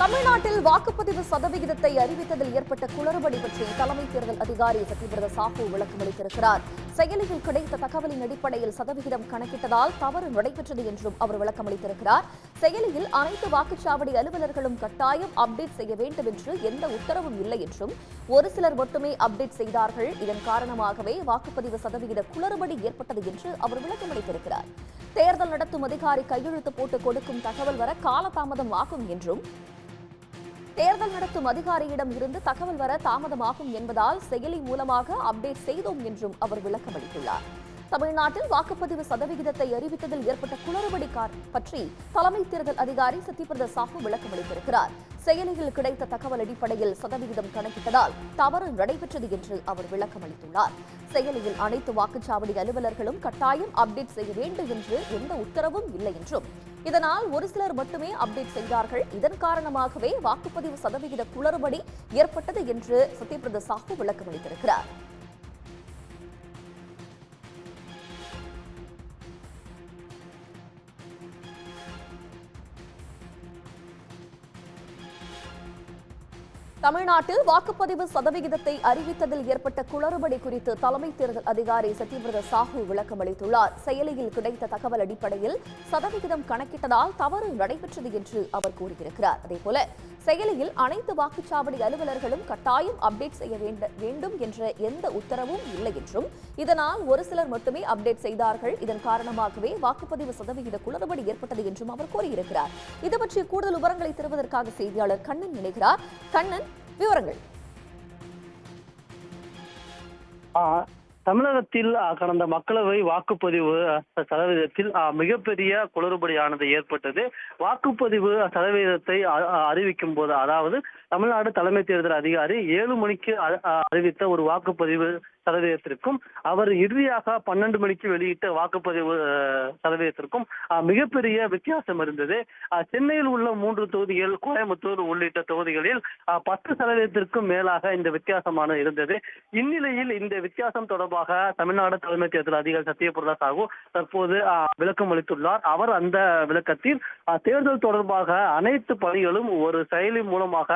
தமிழ்நாட்டில் வாக்குப்பதிவு சதவிகிதத்தை அறிவித்ததில் ஏற்பட்ட குளறுபடி பற்றி தலைமை தேர்தல் அதிகாரி சத்யபிரத சாஹூ விளக்கமளித்திருக்கிறார். செயலியில் கிடைத்த தகவலின் அடிப்படையில் சதவிகிதம் கணக்கிட்டதால் தவறு நடைபெற்றது என்றும் அவர் விளக்கமளித்திருக்கிறார். செயலியில் அனைத்து வாக்குச்சாவடி அலுவலர்களும் கட்டாயம் அப்டேட் செய்ய வேண்டும் என்று எந்த உத்தரவும் இல்லை என்றும் ஒரு சிலர் மட்டுமே அப்டேட் செய்தார்கள். இதன் காரணமாகவே வாக்குப்பதிவு சதவிகித குளறுபடி ஏற்பட்டது என்று அவர் விளக்கமளித்திருக்கிறார். தேர்தல் நடத்தும் அதிகாரி கையெழுத்து போட்டு கொடுக்கும் தகவல் வர காலதாமதம் ஆகும் என்றும் தேர்தல் நடத்தும் அதிகாரியிடம் இருந்து தகவல் வர தாமதமாகும் என்பதால் செயலி மூலமாக அப்டேட் செய்தோம் என்றும் அவர் விளக்கமளித்துள்ளார். தமிழ்நாட்டில் வாக்குப்பதிவு சதவிகிதத்தை அறிவித்ததில் ஏற்பட்ட குளறுபடி பற்றி தலைமை தேர்தல் அதிகாரி சத்யபிரத சாஹூ விளக்கமளித்திருக்கிறார். செயலியில் கிடைத்த தகவல் அடிப்படையில் சதவிகிதம் கணக்கிட்டதால் தவறு நடைபெற்றது என்று அவர் விளக்கமளித்துள்ளார் செயலியில் அனைத்து வாக்குச்சாவடி அலுவலர்களும் கட்டாயம் அப்டேட் செய்ய வேண்டும் என்று எந்த உத்தரவும் இல்லை என்றும். இதனால் ஒரு சிலர் மட்டுமே அப்டேட் செய்தார்கள். இதன் காரணமாகவே வாக்குப்பதிவு சதவிகித குளறுபடி ஏற்பட்டது என்று சத்யபிரத சாஹூ விளக்கமளித்திருக்கிறார் தமிழ்நாட்டில் வாக்குப்பதிவு சதவிகிதத்தை அறிவித்ததில் ஏற்பட்ட குளறுபடி குறித்து தலைமை தேர்தல் அதிகாரி சத்யபிரத சாஹூ விளக்கமளித்துள்ளார் செயலியில் கிடைத்த தகவல் அடிப்படையில் சதவிகிதம் கணக்கிட்டதால் தவறு நடைபெற்றது என்று அவர் கூறியிருக்கிறார். அதேபோல செயலியில் அனைத்து வாக்குச்சாவடி அலுவலர்களும் கட்டாயம் அப்டேட் செய்ய வேண்ட- வேண்டும் என்ற எந்த உத்தரவும் இல்லை என்றும் இதனால் ஒரு சிலர் மட்டுமே அப்டேட் செய்தார்கள். இதன் காரணமாகவே வாக்குப்பதிவு சதவிகித குளறுபடி ஏற்பட்டது என்றும் அவர் கூறியிருக்கிறார். இது பற்றி கூடுதல் விவரங்களை தருவதற்காக செய்தியாளர் கண்ணன் இணைகிறார். கண்ணன் விவரங்கள். தமிழகத்தில் கடந்த மக்களவை வாக்குப்பதிவு சதவீதத்தில் மிகப்பெரிய குளறுபடியானது ஏற்பட்டது. வாக்குப்பதிவு சதவீதத்தை அ- அறிவிக்கும் போது அதாவது தமிழ்நாடு தலைமை தேர்தல் அதிகாரி ஏழு மணிக்கு அ- அறிவித்த ஒரு வாக்குப்பதிவு சதவீதத்திற்கும் அவர் இறுதியாக பன்னெண்டு மணிக்கு வெளியிட்ட வாக்குப்பதிவு சதவீதத்திற்கும் மிகப்பெரிய வித்தியாசம் இருந்தது. சென்னையில் உள்ள மூன்று தொகுதிகள் கோயம்புத்தூர் உள்ளிட்ட தொகுதிகளில் பத்து சதவீதத்திற்கும் மேலாக இந்த வித்தியாசமான இருந்தது. இந்நிலையில் இந்த வித்தியாசம் தொடர்பாக தமிழ்நாடு தலைமை தேர்தல் அதிகாரி சத்யபிரதா சாஹூ தற்போது விளக்கம் அளித்துள்ளார். அவர் அந்த விளக்கத்தில் தேர்தல் தொடர்பாக அனைத்து பணிகளும் ஒரு செயலி மூலமாக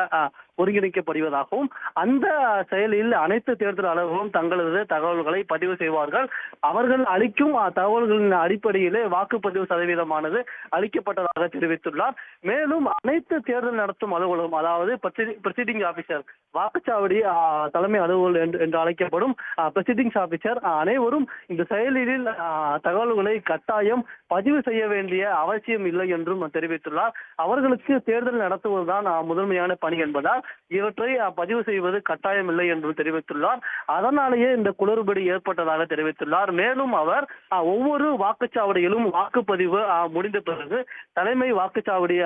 ஒருங்கிணைக்கப்படுவதாகவும் அந்த செயலில் அனைத்து தேர்தல் அலுவலர்களும் தங்களது தகவல்களை பதிவு செய்வார்கள். அவர்கள் அளிக்கும் தகவல்களின் அடிப்படையிலே வாக்குப்பதிவு சதவீதமானது அளிக்கப்பட்டதாக தெரிவித்துள்ளார். மேலும் அனைத்து தேர்தல் நடத்தும் அலுவலகம் அதாவது பிரசிடிங் ஆபீசர் வாக்குச்சாவடி தலைமை அலுவலர் என்று என்று அழைக்கப்படும் பிரசிடிங் ஆபீசர் அனைவரும் இந்த செயலில் தகவல்களை கட்டாயம் பதிவு செய்ய வேண்டிய அவசியம் இல்லை என்றும் தெரிவித்துள்ளார். அவர்களுக்கு தேர்தல் நடத்துவதுதான் முதன்மையான பணி என்பதால் இவற்றை பதிவு செய்வது கட்டாயம் இல்லை என்று தெரிவித்துள்ளார். அதனாலேயே இந்த குளறுபடி ஏற்பட்டதாக தெரிவித்துள்ளார். மேலும் அவர் ஒவ்வொரு வாக்குச்சாவடியிலும் வாக்குப்பதிவு முடிந்த பிறகு தலைமை வாக்குச்சாவடி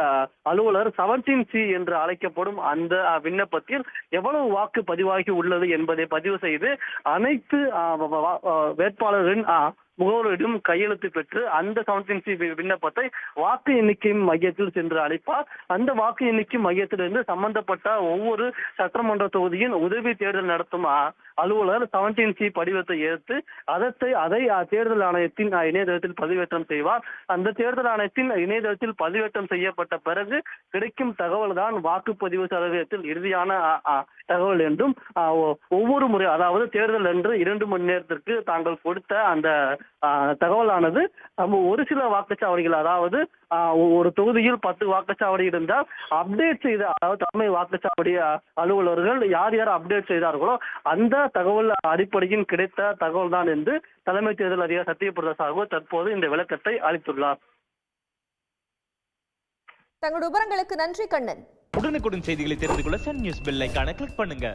அலுவலர் செவன்டீன் சி என்று அழைக்கப்படும் அந்த விண்ணப்பத்தில் எவ்வளவு வாக்கு பதிவாகி உள்ளது என்பதை பதிவு செய்து அனைத்து வேட்பாளர்களின் முகவரிடம் கையெழுத்து பெற்று அந்த செவன்டீன் சி விண்ணப்பத்தை வாக்கு எண்ணிக்கை மையத்தில் சென்று அழைப்பார் அந்த வாக்கு எண்ணிக்கை மையத்திலிருந்து சம்பந்தப்பட்ட ஒவ்வொரு சட்டமன்ற தொகுதியின் உதவி தேர்தல் நடத்தும் அலுவலர் செவன்டீன் சி படிவத்தை எடுத்து அதத்தை அதை தேர்தல் ஆணையத்தின் ஆ, இணையதளத்தில் பதிவேற்றம் செய்வார். அந்த தேர்தல் ஆணையத்தின் இணையதளத்தில் பதிவேற்றம் செய்யப்பட்ட பிறகு கிடைக்கும் தகவல் தான் வாக்குப்பதிவு சதவீதத்தில் இறுதியான தகவல் என்றும் ஒவ்வொரு முறை அதாவது தேர்தல் என்று இரண்டு மணி நேரத்திற்கு தாங்கள் கொடுத்த அந்த தகவலானது நம்ம ஒரு சில வாக்குச்சாவடிகள் அதாவது ஒரு தொகுதியில் பத்து வாக்குச்சாவடி இருந்தால் அப்டேட் செய்த அதாவது தலைமை வாக்குச்சாவடி அலுவலர்கள் யார் யார் அப்டேட் செய்தார்களோ அந்த தகவல் அடிப்படையில் கிடைத்த தகவல் தான் என்று தலைமை தேர்தல் அதிகாரி சத்யபிரதா சாஹூ தற்போது இந்த விளக்கத்தை அளித்துள்ளார். தங்களுடைய விவரங்களுக்கு நன்றி கண்ணன். உடனுக்குடன் செய்திகளை தெரிந்து கொள்ள சன் நியூஸ் பெல் ஐகானை கிளிக் பண்ணுங்க.